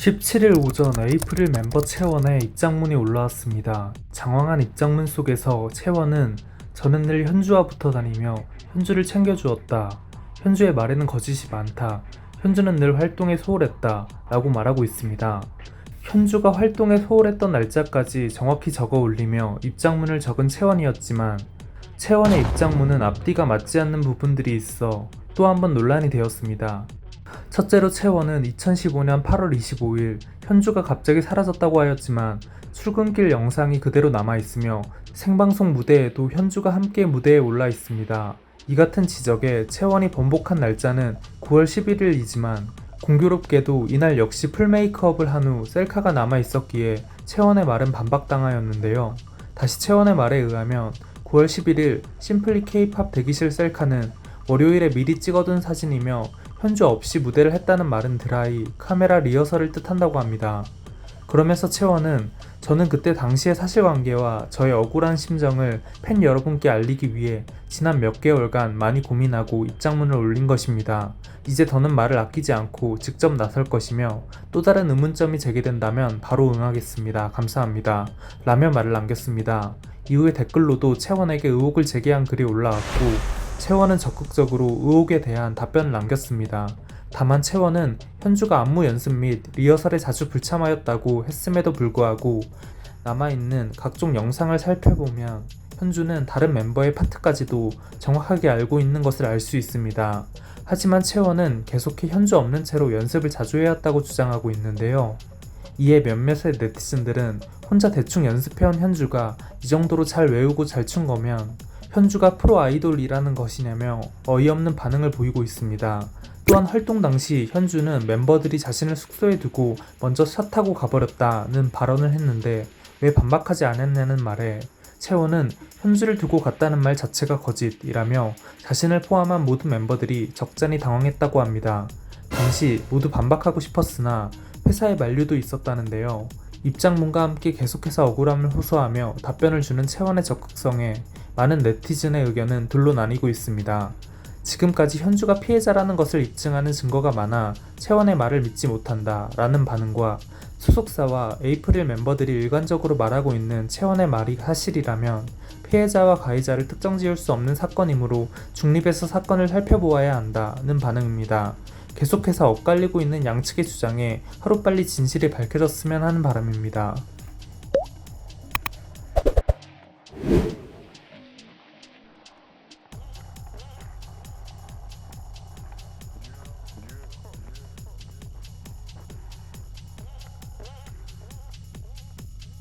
17일 오전 에이프릴 멤버 채원에 입장문이 올라왔습니다. 장황한 입장문 속에서 채원은 저는 늘 현주와 붙어 다니며 현주를 챙겨주었다. 현주의 말에는 거짓이 많다. 현주는 늘 활동에 소홀했다. 라고 말하고 있습니다. 현주가 활동에 소홀했던 날짜까지 정확히 적어 올리며 입장문을 적은 채원이었지만 채원의 입장문은 앞뒤가 맞지 않는 부분들이 있어 또 한 번 논란이 되었습니다. 첫째로 채원은 2015년 8월 25일 현주가 갑자기 사라졌다고 하였지만 출근길 영상이 그대로 남아 있으며 생방송 무대에도 현주가 함께 무대에 올라 있습니다. 이 같은 지적에 채원이 번복한 날짜는 9월 11일이지만 공교롭게도 이날 역시 풀 메이크업을 한 후 셀카가 남아 있었기에 채원의 말은 반박당하였는데요. 다시 채원의 말에 의하면 9월 11일 심플리 K-팝 대기실 셀카는 월요일에 미리 찍어둔 사진이며 현주 없이 무대를 했다는 말은 드라이, 카메라 리허설을 뜻한다고 합니다. 그러면서 채원은 저는 그때 당시의 사실관계와 저의 억울한 심정을 팬 여러분께 알리기 위해 지난 몇 개월간 많이 고민하고 입장문을 올린 것입니다. 이제 더는 말을 아끼지 않고 직접 나설 것이며 또 다른 의문점이 제기된다면 바로 응하겠습니다. 감사합니다. 라며 말을 남겼습니다. 이후에 댓글로도 채원에게 의혹을 제기한 글이 올라왔고 채원은 적극적으로 의혹에 대한 답변을 남겼습니다. 다만 채원은 현주가 안무 연습 및 리허설에 자주 불참하였다고 했음에도 불구하고 남아있는 각종 영상을 살펴보면 현주는 다른 멤버의 파트까지도 정확하게 알고 있는 것을 알 수 있습니다. 하지만 채원은 계속해 현주 없는 채로 연습을 자주 해왔다고 주장하고 있는데요. 이에 몇몇의 네티즌들은 혼자 대충 연습해온 현주가 이 정도로 잘 외우고 잘 춘 거면 현주가 프로 아이돌이라는 것이냐며 어이없는 반응을 보이고 있습니다. 또한 활동 당시 현주는 멤버들이 자신을 숙소에 두고 먼저 차 타고 가버렸다는 발언을 했는데 왜 반박하지 않았냐는 말에 채원은 현주를 두고 갔다는 말 자체가 거짓이라며 자신을 포함한 모든 멤버들이 적잖이 당황했다고 합니다. 당시 모두 반박하고 싶었으나 회사의 만류도 있었다는데요. 입장문과 함께 계속해서 억울함을 호소하며 답변을 주는 채원의 적극성에 많은 네티즌의 의견은 둘로 나뉘고 있습니다. 지금까지 현주가 피해자라는 것을 입증하는 증거가 많아 채원의 말을 믿지 못한다 라는 반응과 소속사와 에이프릴 멤버들이 일관적으로 말하고 있는 채원의 말이 사실이라면 피해자와 가해자를 특정 지을 수 없는 사건이므로 중립해서 사건을 살펴보아야 한다는 반응입니다. 계속해서 엇갈리고 있는 양측의 주장에 하루빨리 진실이 밝혀졌으면 하는 바람입니다.